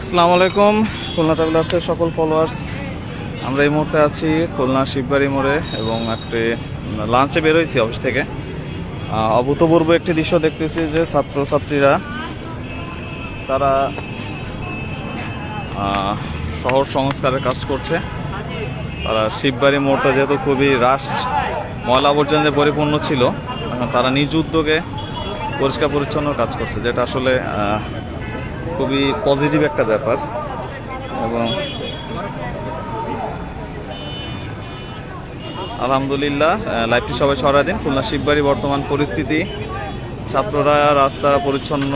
আসসালামু আলাইকুম, খুলনা ট্রাভেলার্সের সকল ফলোয়ার্স আমরা এই মুহূর্তে আছি খুলনা শিববাড়ি মোড়ে এবং একটি লাঞ্চে বেরোইছি অফিস থেকে। অভূতপূর্ব একটি দৃশ্য দেখতেছি যে ছাত্রছাত্রীরা, তারা শহর সংস্কারের কাজ করছে। তারা শিববাড়ি মোড়টা যেহেতু খুবই রাশ, ময়লা আবর্জনা পরিপূর্ণ ছিল, তারা নিজ উদ্যোগে পরিষ্কার পরিচ্ছন্ন কাজ করছে যেটা আসলে খুবই পজিটিভ একটা ব্যাপার। এবং আলহামদুলিল্লাহ আহ, লাইভটি সবাই ছড়া দিন। খুলনা শিববাড়ি বর্তমান পরিস্থিতি ছাত্ররা রাস্তা পরিচ্ছন্ন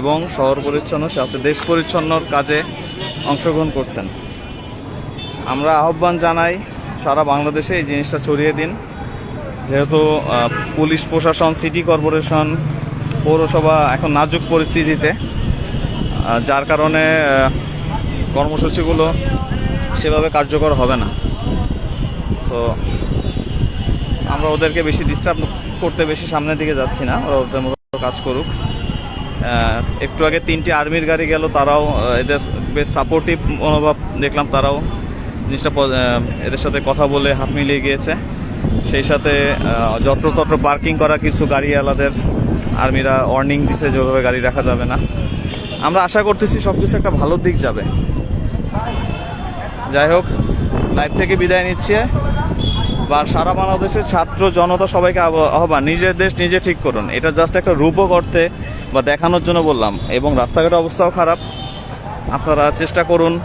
এবং শহর পরিচ্ছন্ন সাথে দেশ পরিচ্ছন্নর কাজে অংশগ্রহণ করছেন। আমরা আহ্বান জানাই সারা বাংলাদেশে এই জিনিসটা ছড়িয়ে দিন। যেহেতু পুলিশ, প্রশাসন, সিটি কর্পোরেশন, পৌরসভা এখন নাজুক পরিস্থিতিতে যার কারণে কর্মসূচিগুলো সেভাবে কার্যকর হবে না। সো আমরা ওদেরকে বেশি ডিস্টার্ব করতে বেশি সামনের দিকে যাচ্ছি না। ওরা ওদের মতো কাজ করুক। একটু আগে তিনটি আর্মির গাড়ি গেল, তারাও এদের বেশ সাপোর্টিভ মনোভাব দেখলাম তারাও। জিনিসটা এদের সাথে কথা বলে হাত মিলিয়ে গিয়েছে। সেই সাথে যত্রতত্র পার্কিং করা কিছু গাড়িওয়ালাদের আর্মিরা ওয়ার্নিং দিছে যেভাবে গাড়ি রাখা যাবে না। আমরা আশা করতেছি সব কিছু একটা ভালো দিক যাবে। যাই হোক লাইভ থেকে বিদায় নিচ্ছে বা সারা বাংলাদেশের ছাত্র জনতা সবাইকে আহ্বা- আহ্বান, নিজের দেশ নিজে ঠিক করুন। এটা জাস্ট একটা রূপও করতে বা দেখানোর জন্য বললাম এবং রাস্তাঘাটের অবস্থাও খারাপ। আপনারা চেষ্টা করুন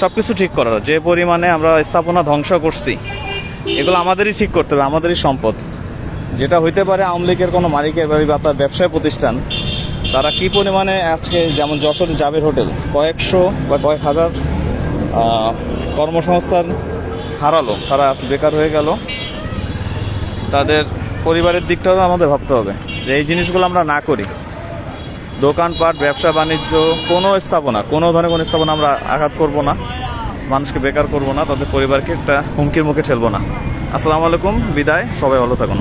সব কিছু ঠিক করার। যে পরিমাণে আমরা স্থাপনা ধ্বংস করছি এগুলো আমাদেরই ঠিক করতে হবে, আমাদেরই সম্পদ। যেটা হইতে পারে আওয়ামী লীগের কোনো মালিকের বাড়ি বা তার ব্যবসায় প্রতিষ্ঠান, তারা কি পরিমাণে আজকে যেমন যশোরে জাবের হোটেল, কয়েকশো বা কয়েক হাজার কর্মসংস্থান হারালো, তারা আজ বেকার হয়ে গেল। তাদের পরিবারের দিকটাও আমাদের ভাবতে হবে যে এই জিনিসগুলো আমরা না করি। দোকানপাট, ব্যবসা, বাণিজ্য, কোনো স্থাপনা, কোনো ধরনের কোনো স্থাপনা আমরা আঘাত করব না। মানুষকে বেকার করব না, তাদের পরিবারকে একটা হুমকির মুখে ঠেলবো না। আসসালামু আলাইকুম, বিদায়, সবাই ভালো থাকুন।